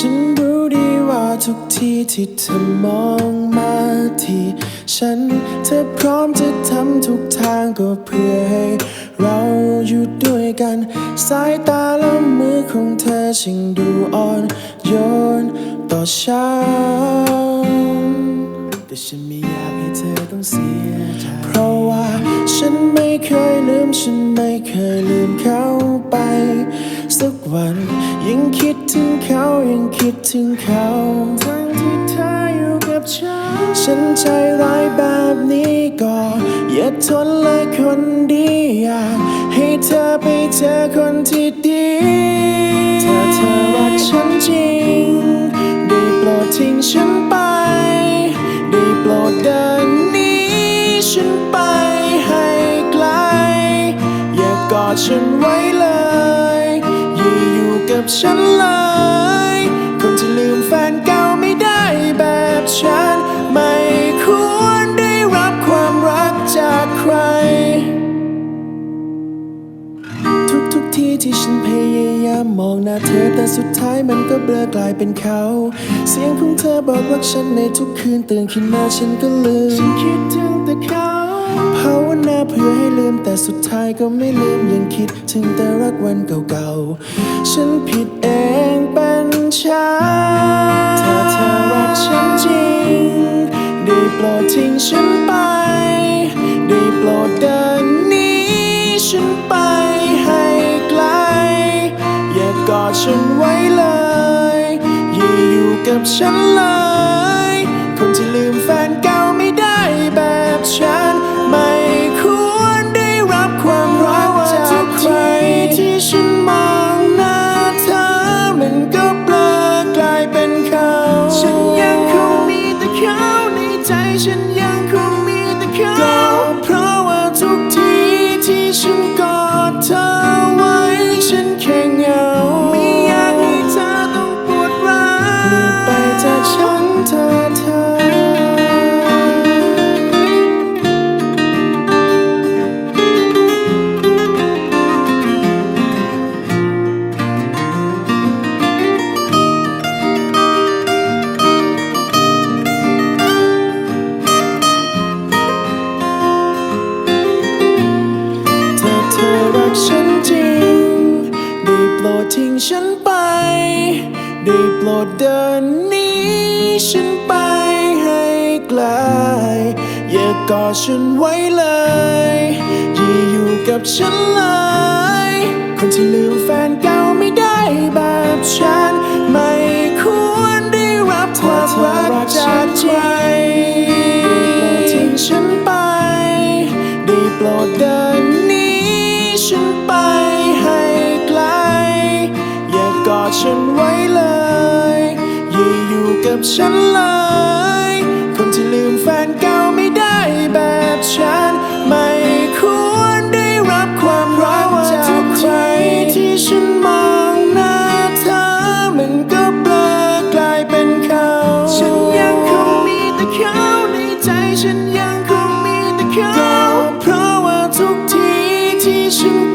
ฉันรู้ดีว่าทุกทีที่เธอมองมาที่ฉัน เธอพร้อมจะทำทุกทางก็เพื่อให้เราอยู่ด้วยกัน สายตาและมือของเธอช่างดูอ่อนโยนต่อฉัน แต่ฉันไม่อยากให้เธอต้องเสียใจ เพราะว่าฉันไม่เคยลืม ฉันไม่เคยลืมเขาไป สักวัน ถึงเขาทั้งที่เธออยู่กับฉัน ฉันใจร้ายแบบนี้ก็อย่าทนเลยคนดีอยากให้เธอไปเจอคนที่ดีถ้าเธอรักฉันจริง ได้โปรดทิ้งฉันไป ได้โปรดเดินหนี้ฉันไปให้ไกล อย่ากอดฉันไว้เลย อย่าอยู่กับฉันเลย ที่ฉันพยายามมองหน้าเธอแต่สุดท้ายมันก็เบลอกลายเป็นเขา เสียงของเธอบอกรักฉันในทุกคืนตื่นขึ้นมาฉันก็ลืมฉันคิดถึงแต่เขาภาวนาเพื่อให้ลืมแต่สุดท้ายก็ไม่ลืมยังคิดถึงแต่รักวันเก่าๆ ฉันผิดเองเป็นฉันถ้าเธอรักฉันจริง ได้โปรดทิ้งฉันไป ได้โปรดเดิ อย่ากอดฉันไว้เลย อย่าอยู่กับฉันเลย คนที่ลืมแฟนเก่าไม่ได้แบบฉัน ไม่ควรได้รับความรักจากใครที่ฉันมองหน้าเธอมันก็เบลอกลายเป็นเขา ฉันยังคงมีแต่เขาในใจฉันยังคงมีแต่เขาก็เพราะว่าทุกทีที่ฉัน ด้โปรดทิ้งฉันไป ได้โปรดเดินหนี้ฉันไปให้ไกล อย่ากอดฉันไว้เลยอย่าอยู่กับฉันเลย คนที่ลืมแฟนเก่าไม่ได้แบบฉัน ไม่ควรได้รับความรักจากใครโปรดทิ้งฉันไป ได้โปรดเดินหนี้ฉันไปับฉันเลย คนที่ลืมแฟนเก่าไม่ได้แบบฉัน ไม่ควรได้รับความรักจากใครที่ฉันมองหน้าเธอมันก็เปลอกลายเป็นเขา ฉันยังคงมีแต่เขาในใจฉันยังคงมีแต่เขา เพราะว่าทุกทีที่ฉัน